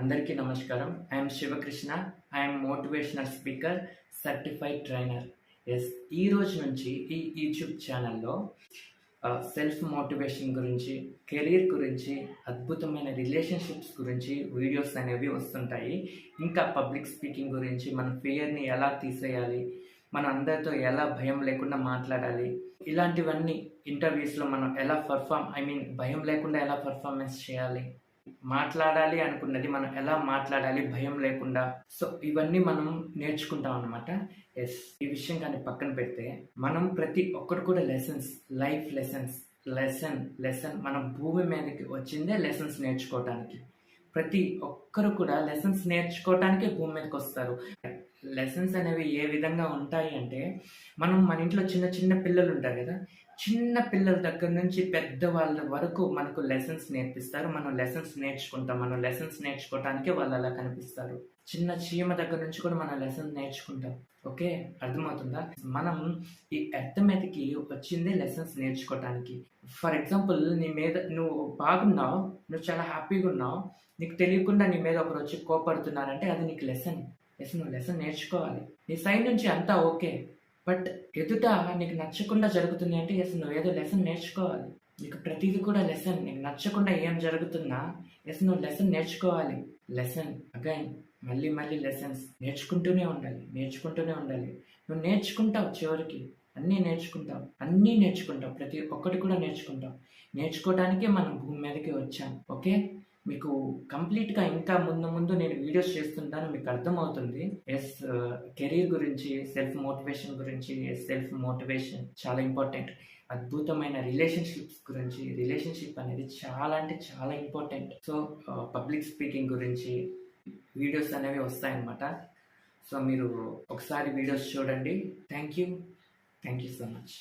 అందరికీ నమస్కారం. I'm Shivakrishna I'm motivational speaker certified trainer yes ఈ రోజు నుంచి ఈ యూట్యూబ్ ఛానల్లో సెల్ఫ్ మోటివేషన్ గురించి కెరీర్ గురించి అద్భుతమైన రిలేషన్షిప్స్ గురించి వీడియోస్ అనేవి వస్తుంటాయి. ఇంకా పబ్లిక్ స్పీకింగ్ గురించి మన ఫియర్ని ఎలా తీసేయాలి మన అందరితో ఎలా భయం లేకుండా మాట్లాడాలి ఇలాంటివన్నీ ఇంటర్వ్యూస్లో మనం ఎలా పర్ఫామ్ ఐ మీన్ భయం లేకుండా ఎలా పర్ఫార్మెన్స్ చేయాలి మాట్లాడాలి అనుకున్నది మనం ఎలా మాట్లాడాలి? భయం లేకుండా. సో ఇవన్నీ మనం నేర్చుకుంటాం అనమాట ఎస్ ఈ విషయం కానీ పక్కన పెడితే మనం ప్రతి ఒక్కరు కూడా lessons life lessons lesson lesson మన భూమి మీదకి వచ్చిందే లెసన్స్ నేర్చుకోవటానికి. ప్రతి ఒక్కరు కూడా లెసన్స్ నేర్చుకోవటానికే భూమి మీదకి వస్తారు. లెసన్స్ అనేవి ఏ విధంగా ఉంటాయి అంటే మనం మన ఇంట్లో చిన్న చిన్న పిల్లలు ఉంటారు కదా చిన్న పిల్లల దగ్గర నుంచి పెద్ద వాళ్ళ వరకు మనకు లెసన్స్ నేర్పిస్తారు. మనం లెసన్స్ నేర్చుకుంటాం. మనం లెసన్స్ నేర్చుకోవటానికే వాళ్ళు అలా కనిపిస్తారు. చిన్న చీమ దగ్గర నుంచి కూడా మనం లెసన్స్ నేర్చుకుంటాం. ఓకే? అర్థమవుతుందా? మనం ఈ ఎర్త్ మీదకి వచ్చిందే లెసన్స్ నేర్చుకోవటానికి. ఫర్ ఎగ్జాంపుల్ నీ మీద నువ్వు బాగున్నావు నువ్వు చాలా హ్యాపీగా ఉన్నావు నీకు తెలియకుండా నీ మీద ఒకరు వచ్చి కోపడుతున్నారంటే అది నీకు లెసన్ ఎస్ నువ్వు లెసన్ నేర్చుకోవాలి. నీ సైడ్ నుంచి అంతా ఓకే బట్ ఎదుట నీకు నచ్చకుండా జరుగుతుంది అంటే ఎస్ నువ్వు ఏదో లెసన్ నేర్చుకోవాలి. నీకు ప్రతిదీ కూడా లెసన్ నీకు నచ్చకుండా ఏం జరుగుతున్నా ఎస్ నువ్వు లెసన్ నేర్చుకోవాలి. లెసన్ అగైన్ మళ్ళీ మళ్ళీ లెసన్స్ నేర్చుకుంటూనే ఉండాలి నేర్చుకుంటూనే ఉండాలి. నువ్వు నేర్చుకుంటావు చివరికి. అన్నీ నేర్చుకుంటావు అన్నీ నేర్చుకుంటావు. ప్రతి ఒక్కటి కూడా నేర్చుకుంటావు. నేర్చుకోవడానికే మనం భూమి మీదకి వచ్చాం ఓకే? మీకు కంప్లీట్గా ఇంకా ముందు ముందు నేను వీడియోస్ చేస్తుంటాను మీకు అర్థమవుతుంది. ఎస్ కెరీర్ uh, గురించి సెల్ఫ్ మోటివేషన్ గురించి సెల్ఫ్ మోటివేషన్ చాలా ఇంపార్టెంట్ అద్భుతమైన రిలేషన్షిప్స్ గురించి రిలేషన్షిప్ అనేది చాలా అంటే చాలా ఇంపార్టెంట్ సో పబ్లిక్ స్పీకింగ్ గురించి వీడియోస్ అనేవి వస్తాయన్నమాట. సో మీరు ఒకసారి వీడియోస్ చూడండి. Thank you thank you so much